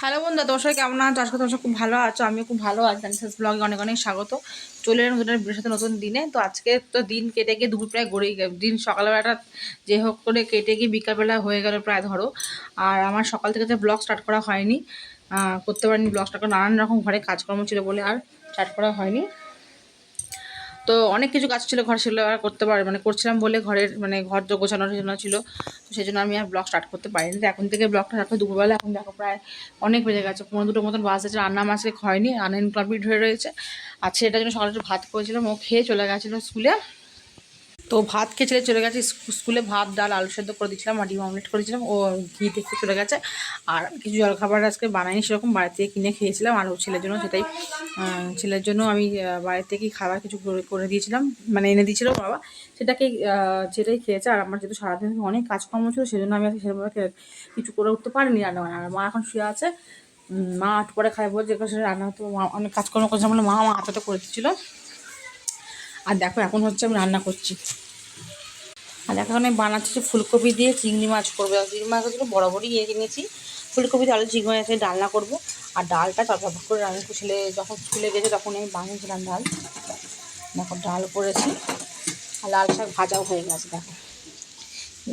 Hello বন্ধু তোমার সবাই কেমন আছো? আজকে তোমার খুব ভালো আছো। আমিও খুব ভালো আছি। জানিস ব্লগে অনেক অনেক স্বাগত। চলে এলাম দুটার বৃহস্পতি নতুন দিনে। তো আজকে তো দিন কেটে গিয়ে দুপুর প্রায় গড়েই গেল। দিন সকালবেলাটা যে হোক করে কেটে গিয়ে বিকালবেলা হয়ে গেল প্রায় ধরো। আর আমার সকাল থেকে তো ব্লগ স্টার্ট করা হয়নি। করতে পারিনি ব্লগ স্টার্ট করা। নানান রকম ঘরে কাজকর্ম ছিল বলে আর স্টার্ট করা হয়নি। তো অনেক কিছু কাজ ছিল, ঘর সেগুলো আর করতে পারে মানে করছিলাম বলে ঘরের মানে ঘর তো গোছানোর জন্য ছিল। তো সেই জন্য আমি আর ব্লগ স্টার্ট করতে পারিনি। তো এখন থেকে ব্লগটা করে দুপুরবেলা, এখন দেখো প্রায় অনেক বেজে গেছে। পনেরো দুটোর মতন বাস আছে, রান্না মাছকে হয়নি রান্না ইনকমপ্লিট হয়ে রয়েছে। আর সেটার জন্য সকালে একটু ভাত করেছিলাম, ও খেয়ে চলে গেছিল স্কুলে। তো ভাত খেয়ে চলে গেছে স্কুলে ভাত, ডাল, আলু সেদ্ধ করে দিয়েছিলাম, আর ডিম অমলেট করেছিলাম, ও ঘি দেখে চলে গেছে। আর কিছু জলখাবার আজকে বানাইনি, সেরকম বাড়ি থেকে কিনে খেয়েছিলাম, আর ওর ছেলের জন্য সেটাই। ছেলের জন্য আমি বাড়ি থেকেই খাবার কিছু করে দিয়েছিলাম মানে এনে দিয়েছিল বাবা। সেটাকে সেটাই খেয়েছে, আর আমার যেহেতু সারাদিন অনেক কাজকর্ম ছিল, সেজন্য আমি কে- কিছু করে উঠতে পারিনি রান্না। আর মা এখন শুয়ে আছে। মা আট পরে খাই বলছে যে রান্না তো মা অনেক কাজকর্ম করছিলাম বলে মা আমার হাতে করে দিচ্ছিল আর দেখো, এখন হচ্ছে আমি রান্না করছি। আর দেখো, এখন আমি বানাচ্ছি যে ফুলকপি দিয়ে চিংড়ি মাছ করব। চিংড়ি মাছগুলো বরাবরই ইয়ে কিনেছি। ফুলকপি আলু চিংড়ি মাছ ডালনা করব। আর ডালটা তরকার করে রান্না ছেলে যখন স্কুলে গেছে তখন আমি বানিয়েছিলাম ডাল। দেখো, ডাল করেছি। আর লাল শাক ভাজাও হয়ে গেছে, দেখো।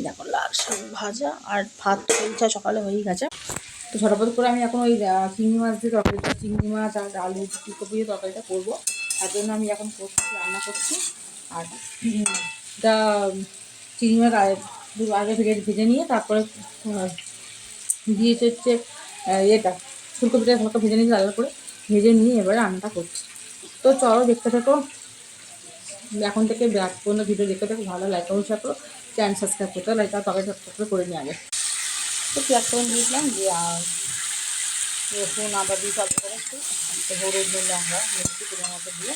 দেখো, লাল শাক ভাজা আর ভাত চলছে, সকালে হয়েই গেছে। তো ঝটপট করে আমি এখন ওই চিংড়ি মাছ দিয়ে তরকারিটা, চিংড়ি মাছ আর আলু ফুলকপি দিয়ে তরকারিটা করব। তার জন্য আমি এখন করছি, রান্না করছি। আর এটা চিংড়ি মাছ আগে দু- থেকে ভেজে নিয়ে তারপরে দিয়েছে হচ্ছে ইয়েটা, ফুলকপিটা হালকা ভেজে নিয়েছি আলাদা করে। ভেজে নিয়ে এবারে রান্নাটা করছি। তো চলো দেখতে থাকো। এখন থেকে ব্যাক পর্যন্ত ভিডিও দেখতে থাকো, ভালো লাইক অবশ্যই করো। চ্যানেল সাবস্ক্রাইব করতে লাইক আর তবে সাবস্ক্রাইব করে নিয়ে আগে। তো করে দিয়েছিলাম যে রসুন, আদা দিয়ে অল্প করে একটু হলুদ, নুন, লঙ্কা মিষ্টি তুলের মতো দিয়ে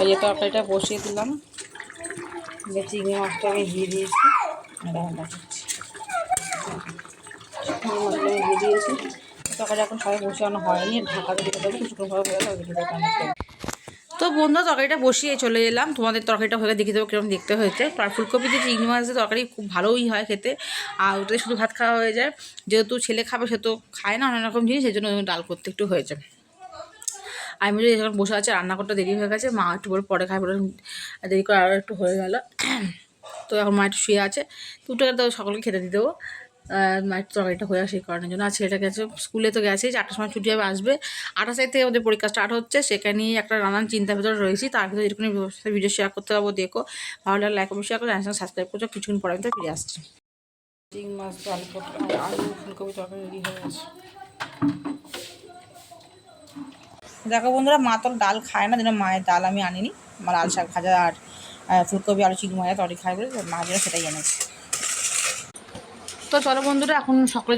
এই যে তরকারিটা বসিয়ে দিলাম। চিংড়ি মাছটা আমি দিয়ে দিয়েছি। চিংড়ি মাছটা আমি দিয়ে দিয়েছি। তরকারি এখন সবাই বসানো হয়নি। ঢাকাতে দিতে দেবো কিছুক্ষণ ভাবে দিতে তো বন্ধু, তরকারিটা বসিয়ে চলে এলাম। তোমাদের তরকারিটা হয়ে দেখে দেবো কীরকম দেখতে হয়েছে। আর ফুলকপি দিয়ে চিংড়ি মাছ দিয়ে তরকারি খুব ভালোই হয় খেতে। আর ওটাতে শুধু ভাত খাওয়া হয়ে যায়। যেহেতু ছেলে খাবে, সে তো খায় না অনেক রকম জিনিস, সেই জন্য ডাল করতে একটু হয়েছে। আমি যদি যখন বসে আছে রান্না করতে দেরি হয়ে গেছে, মা একটু বলে পরে খাই দেরি করে আরও একটু হয়ে গেল। তো এখন মা একটু শুয়ে আছে। দুটো তো সকলকে খেতে দিয়ে দেবো। মায়ের তরকারিটা হয়ে আসে কারণের জন্য। আর ছেলেটা গেছে স্কুলে তো গেছে চারটার সময় ছুটি হবে আসবে। আঠাশ তারিখ থেকে ওদের পরীক্ষা স্টার্ট হচ্ছে সেখানেই একটা নানান চিন্তার ভিতরে রয়েছি। তার ভিতরে যেটুকুনি ভিডিও শেয়ার করতে পারব দেখো। ভালো লাগলে লাইক শেয়ার করো চ্যানেল সাবস্ক্রাইব করছ। কিছুক্ষণ পরে আমি তো ফিরে আসছি। চিংড়ি মাছ আলু পটল আর আলু ফুলকপি তরকারি রেডি হয়ে গেছে। দেখো বন্ধুরা মা তো ডাল খায় না যেন মায়ের ডাল আমি আনিনি। মা লাল শাক ভাজা আর ফুলকপি আলু চিংড়ি ভাজা তরকারি খাই বলে মা যেন সেটাই এনেছে। তো চলো বন্ধুরা, এখন সকালে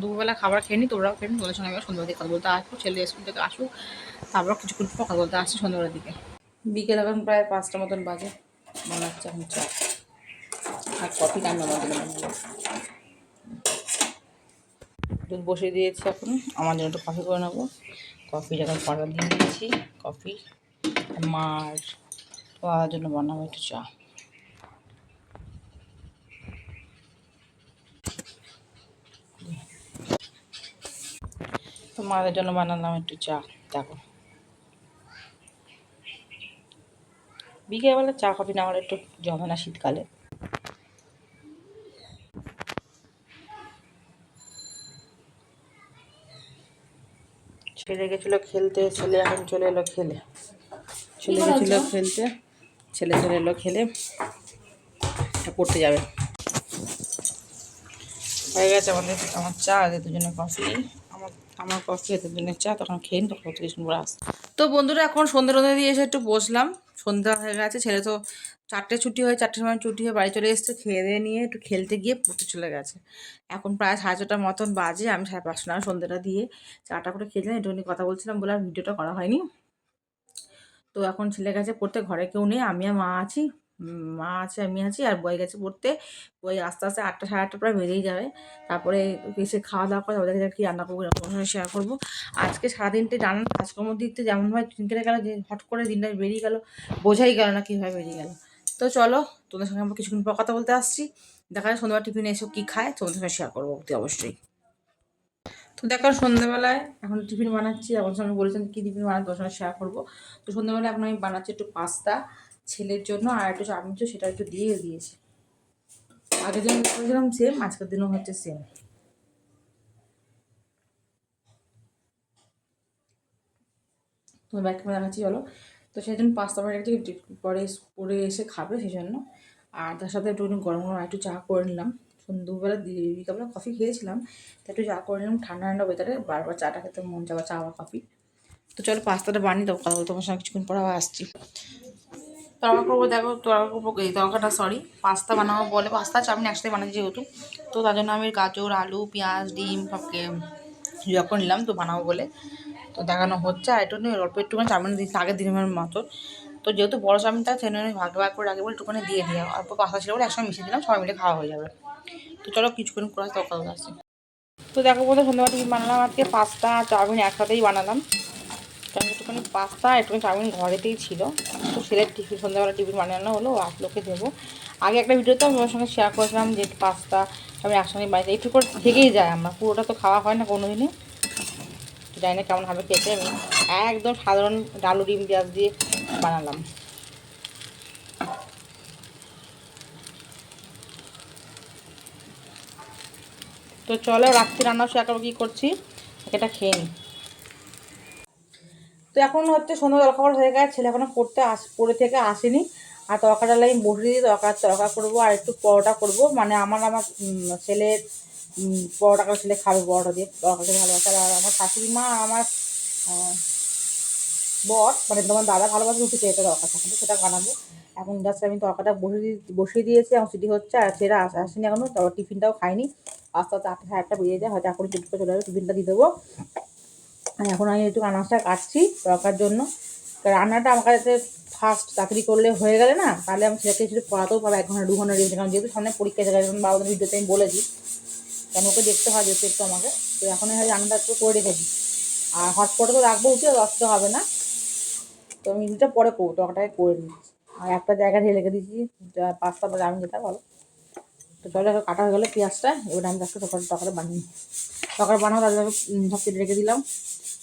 দুপুরবেলা খাবার খেয়ে নিই তোমরাও খেয়ে নিই তোদের সঙ্গে সন্ধ্যাবেলা দিকে কথা বলতে আসব ছেলে স্কুল থেকে আসুক, তারপর কিছুক্ষণ কথা বলতে আসছি সন্ধ্যাবেলার দিকে। বিকেল এখন প্রায় পাঁচটা মতন বাজে, মনে হচ্ছে এখন চা। আর কফি জন্য দুধ বসিয়ে দিয়েছি এখন, আমার জন্য একটু কফি করে নেব। কফি যখন পাড়া দিয়ে দিয়েছি, কফি মার খাওয়ার জন্য বানাবো একটু চা। তো মাদের জন্য বানালাম একটু চা দেখো। বিকেলবেলা চা কফি না হলে একটু জমে না শীতকালে। ছেলে গেছিল খেলতে ছেলে এখন চলে এলো খেলে। ছেলে গেছিল খেলতে ছেলে চলে এলো খেলে। করতে যাবে। হয়ে গেছে আমাদের আমার চা এদের দুজনে কফি আমার কফি দুজনের চা তখন খেয়ে নি, তখন কিছুক্ষণ পরে আসতে তো বন্ধুরা, এখন সন্ধ্যে রোদে দিয়ে এসে একটু বসলাম। সন্ধ্যা হয়ে গেছে, ছেলে তো চারটে ছুটি হয়ে, চারটের সময় ছুটি হয়ে বাড়ি চলে এসেছে, খেয়ে দিয়ে নিয়ে একটু খেলতে গিয়ে পড়তে চলে গেছে। এখন প্রায় সাড়ে ছটার মতন বাজে, আমি সাড়ে পাঁচটা নাগাদ সন্ধ্যাটা দিয়ে চাটা করে খেয়েছিলাম একটুখানি কথা বলছিলাম বলে আর ভিডিওটা করা হয়নি। তো এখন ছেলে গেছে পড়তে, ঘরে কেউ নেই, আমি আর মা আছি। মা আছে, আমি আছি, আর বই গেছে পড়তে। বই আস্তে আস্তে আটটা, সাড়ে আটটা প্রায় বেরিয়ে যাবে। তারপরে এসে খাওয়া দাওয়া করে ওদের কি রান্না করব, এরকম শেয়ার করব। আজকে সারাদিনটা নানান কাজকর্ম দিকতে যেমনভাবে দিন কেটে গেল, যে হট করে দিনটা বেরিয়ে গেল, বোঝাই গেল না কীভাবে বেরিয়ে গেল। তো চলো তোদের সঙ্গে আমরা কিছুক্ষণ পর কথা বলতে আসছি। দেখা যায় সন্ধ্যাবেলা টিফিনে এসব কী খায়, তোমাদের সঙ্গে শেয়ার করব অবশ্যই। তো দেখো সন্ধ্যাবেলায় এখন টিফিন বানাচ্ছি এখন সঙ্গে বলেছেন কী টিফিন বানাতে তোমার সঙ্গে শেয়ার করব। তো সন্ধ্যাবেলায় এখন আমি বানাচ্ছি একটু পাস্তা। ছেলের জন্য আর একটু ছিল সেটা একটু দিয়ে দিয়েছি। আগের দিন করেছিলাম সেম আজকের দিনও হচ্ছে সেম তোমার ব্যাগ দেখাচ্ছি, চলো। তো সেই জন্য পাস্তা বানিয়ে রেখেছি পরে করে এসে খাবে সেই জন্য। আর তার সাথে একটু গরম গরম একটু চা করে নিলাম। সন্ধ্যেবেলা বিকালবেলা কফি খেয়েছিলাম। তো একটু চা করে নিলাম, ঠান্ডা ঠান্ডা ওয়েদারে বারবার চাটা খেতে মন যাবে চা বা কফি তো চলো পাস্তাটা বানিয়ে দেবো কথা তোমার সঙ্গে কিছুক্ষণ পরে আবার আসছি। তরকা করব, দেখো তরকা করব এই তরকাটা সরি পাস্তা বানাবো বলে পাস্তা চাউমিন একসাথে বানাই যেহেতু। তো তার জন্য আমি গাজর, আলু, পেঁয়াজ, ডিম সবকে যখন নিলাম তো বানাবো বলে। তো দেখানো হচ্ছে, আর একটু অল্প একটুখানি চাউমিন দিয়েছি আগের দিনের মতো তো যেহেতু বড়ো চাউমিনটা সেই জন্য ভাগ ভাগ করে রাখি বলে একটুখানি দিয়ে দিয়ে অল্প পাস্তা ছিল বলে একসঙ্গে মিশিয়ে দিলাম, সবাই মিলে খাওয়া হয়ে যাবে। তো চলো কিছুক্ষণ করে তরকারি আসছি। তো দেখো বলতে সন্ধ্যাবেলা বানালাম আজকে পাস্তা চাউমিন একসাথেই বানালাম। আমি একটুখানি পাস্তা, একটুখানি চাউমিন ঘরেতেই ছিল। তো ছেলের টিফিন সন্ধ্যাবেলা টিফিন বানানো হলো আসলোকে দেবো। আগে একটা ভিডিওতে আমি ওর সঙ্গে শেয়ার করেছিলাম যে পাস্তা আমি একসঙ্গে বাড়িতে একটু করে থেকেই যায় আমার, পুরোটা তো খাওয়া হয় না কোনো দিনই জানি না কেমন হবে খেতে, আমি একদম সাধারণ ডালু ডিম পেঁয়াজ দিয়ে বানালাম। তো চলো, রাত্রি রান্না শেয়ার করব, কী করছি? এটা খেয়ে নিই তো এখন হচ্ছে সন্ধ্যা জলখাবার হয়ে গেছে, ছেলে এখনও পড়তে আস, পড়ে থেকে আসেনি। আর তরকাটা আমি বসে দিয়ে তরকার তরকা করব আর একটু পরোটা করব। মানে আমার আমার ছেলের পরোটা করে ছেলে খাবে পরোটা দিয়ে তরকা খেতে ভালোবাসে। আর আমার শাশুড়ি মা, আমার বর মানে তোমার দাদা ভালোবাসে, রুটি খেতে তরকা থাকে সেটা বানাবো। এখন জাস্ট আমি তরকাটা বসে দিয়ে, বসিয়ে দিয়েছি, এখন সিটি হচ্ছে, আর আস, আসেনি এখনও, তারপর টিফিনটাও খাইনি আস্তে আস্তে আটটা, সাড়ে আটটা বেরিয়ে যায়, হয়তো এখন করে চলে যাবে, টিফিনটা দিয়ে দেবো। এখন আমি একটু আনাজটা কাটছি তরকার জন্য। রান্নাটা আমার কাছে ফার্স্ট তাড়াতাড়ি করলে হয়ে গেলে না, তাহলে আমি ছেলেকে একটু পড়াতেও পারব, এক ঘণ্টা, দু ঘণ্টা রেখে কারণ যেহেতু সামনে পরীক্ষা আছে কারণ বাবাদের ভিডিওতে আমি বলেছি। কেন ওকে দেখতে হয় যেহেতু একটু আমাকে, তো এখন হয় রান্নাটা একটু করে রেখেছি। আর হটপটে তো রাখব উচিত অসুবিধা হবে না। তো আমি দুটো পরে করব তরকাটাকে করে নিচ্ছি আর একটা জায়গায় ঢেলে রেখে দিচ্ছি পাস্তা বা আমি যেটা বলো। তো চলে এখন কাটা হয়ে গেলো পেঁয়াজটা, এবার আমি একটু তরকারি তরকারি বানিয়ে নিই। তরকারি বানাবো তাদের সব কেটে রেখে দিলাম।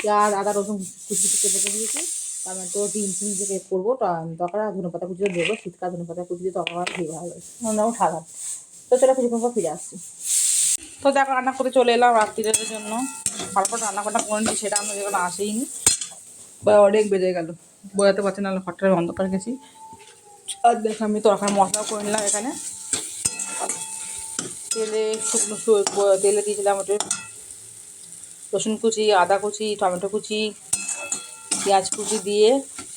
পেঁয়াজ আদা, রসুন কুচি কুচি কেটে দিয়েছি। টমেটো, ডিম টিম দিয়ে কেক করব তরকারি ধনে পাতা কুচিয়ে দেবো শীতকাল ধনে পাতা কুচি দিয়ে তরকারি খেয়ে ভালো অন্যরকম ঠান্ডা। তো চলো কিছুক্ষণ পর ফিরে আসছি। তো দেখো, রান্না করতে চলে এলাম রাত্রিদের জন্য। তারপর রান্না বান্না করে সেটা আমরা যখন আসেইনি অনেক বেজে গেল। বোঝাতে পারছি না হঠাৎ অন্ধকার গেছি। আর দেখো, আমি তরকারি মশলা করে নিলাম এখানে। তেলে শুকনো তেলে দিয়েছিলাম ওটা রসুন কুচি, আদা কুচি, টমেটো কুচি, পেঁয়াজ কুচি দিয়ে,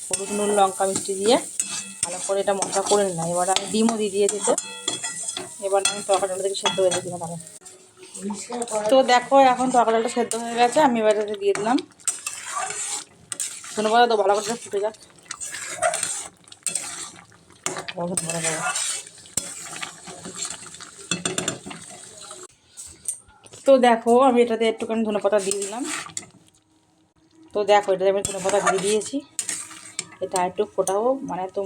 হলুদ, নুন, লঙ্কা, মিষ্টি দিয়ে ভালো করে এটা মশলা করে নিলাম। এবার আমি ডিমও দিয়ে দিয়েছি তো। এবার আমি তরকারিটা থেকে সেদ্ধ হয়ে গেছি তাহলে তো দেখো, এখন তরকারিটা সেদ্ধ হয়ে গেছে। আমি এবার এটাতে দিয়ে দিলাম। শোনো তো ভালো করে ফুটে যাক বহুত বড় বড়। তো দেখো, আমি এটাতে একটুখানি ধনে পাতা দিয়ে দিলাম। তো দেখো, এটাতে আমি ধনে পাতা দিয়ে দিয়েছি। এটা একটু ফোটাবো মানে একটু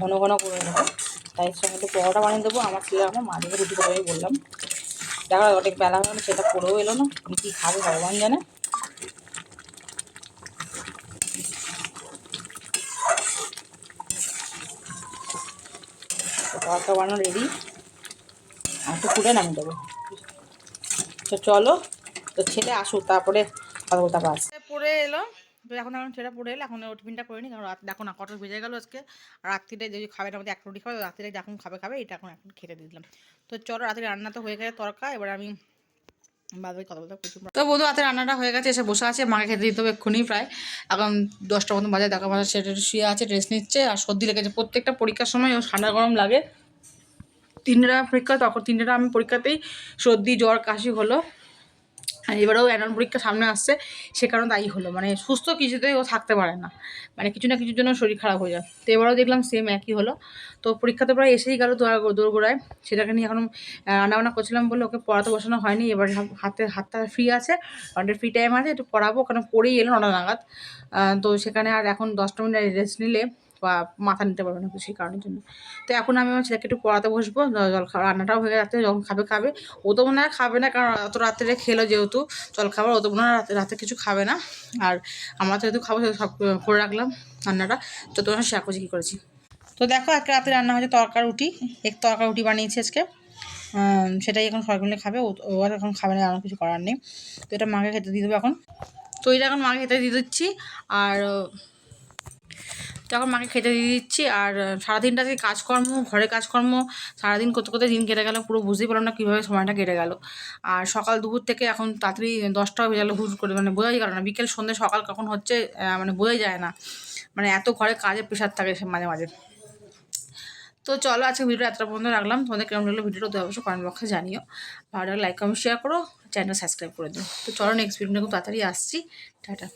ঘন ঘন করে নেব। তাই সঙ্গে একটু পরোটা বানিয়ে দেবো। আমার ছেলে আমার মা দিকে রুটি করে বললাম। দেখো, অনেক বেলা হলো সেটা পড়েও এলো না। আমি কী খাব, ভগবান জানে। তরকা বানানো রেডি আর একটু ফুটে নামিয়ে দেবো। তো চলো তো ছেলে আসুক তারপরে কথা বলতে পারছি পড়ে এলো তো এখন এখন ছেলে পড়ে এলো এখন ও টিফিনটা করে নি কারণ রাত দেখো না বেজে গেলো আজকে। আর রাত্রিরে যদি খাবে না আমাদের এক রুটি খাবে রাত্রিরে যখন খাবে খাবে এটা এখন এখন খেতে দিলাম। তো চলো রাত্রে রান্না তো হয়ে গেছে তরকা এবার আমি তো বন্ধু রাতে রান্নাটা হয়ে গেছে এসে বসে আছে মাকে খেতে দিতে হবে এক্ষুনি প্রায়। এখন দশটা মতন বাজে দেখা বাজার সেটা শুয়ে আছে ড্রেস নিচ্ছে আর সর্দি লেগেছে। প্রত্যেকটা পরীক্ষার সময় ও ঠান্ডা গরম লাগে। তিনটা পরীক্ষা, তখন তিনটা আমি পরীক্ষাতেই সর্দি, জ্বর, কাশি হলো। আর এবারেও অ্যানুয়াল পরীক্ষা সামনে আসছে, সে কারণে তাই হলো। মানে সুস্থ কিছুতেই ও থাকতে পারে না। মানে কিছু না কিছুর জন্য শরীর খারাপ হয়ে যায়। তো এবারেও দেখলাম সেম একই হলো। তো পরীক্ষা তো প্রায় এসেই গেল দোরগোড়ায় সেটাকে নিয়ে এখন রান্নাবান্না করছিলাম বলে ওকে পড়াতে বসানো হয়নি। এবার হাত- হাতে, হাতটা ফ্রি আছে। কারণ ফ্রি টাইম আছে, একটু পড়াবো। কারণ পড়েই এলো নটা নাগাদ। তো সেখানে আর এখন দশটা মিনিট রেস্ট নিলে বা মাথা নিতে পারবে না সেই কারণের জন্য। তো এখন আমি আমার ছেলেকে একটু পড়াতে বসবো জল খাওয়া রান্নাটাও হয়ে রাত্রে যখন খাবে খাবে। ও তো মনে হয় খাবে না, কারণ অত রাত্রে খেলো যেহেতু, জল খাবার, ও তো মনে হয় রাতে কিছু খাবে না। আর আমরা তো যেহেতু খাব সব করে রাখলাম রান্নাটা। তো তোমার শেয়ার করছি, কী করেছি। তো দেখো, আজকে রাতে রান্না হয়েছে তরকার রুটি, এক তরকার রুটি বানিয়েছি আজকে। সেটাই এখন সবাই মিলে খাবে ও আর এখন খাবে না, আর কিছু করার নেই। তো এটা মাকে খেতে দিয়ে দেবো এখন। তো এটা এখন মাকে খেতে দিয়ে দিচ্ছি, আর এখন মাকে খেতে দিয়ে দিচ্ছি আর সারাদিনটা যে কাজকর্ম, ঘরে কাজকর্ম, সারাদিন করতে করতে দিন কেটে গেল পুরো বুঝতেই পারলাম না কীভাবে সময়টা কেটে গেল। আর সকাল দুপুর থেকে এখন তাড়াতাড়ি দশটা হয়ে গেলো হুট করে মানে বোঝাই গেল না, বিকেল সন্ধ্যে সকাল কখন হচ্ছে মানে বোঝাই যায় না। মানে এত ঘরে কাজের প্রেশার থাকে মাঝে মাঝে। তো চলো আজকে ভিডিও এতটা পর্যন্ত রাখলাম। তোমাদের কেমন লাগল ভিডিওটা তো অবশ্যই কমেন্ট বক্সে জানিও। ভালো লাইক কমেন্ট শেয়ার করো। চ্যানেল সাবস্ক্রাইব করে দিও। তো চলো নেক্সট ভিডিও খুব তাড়াতাড়ি আসছি। টাটা।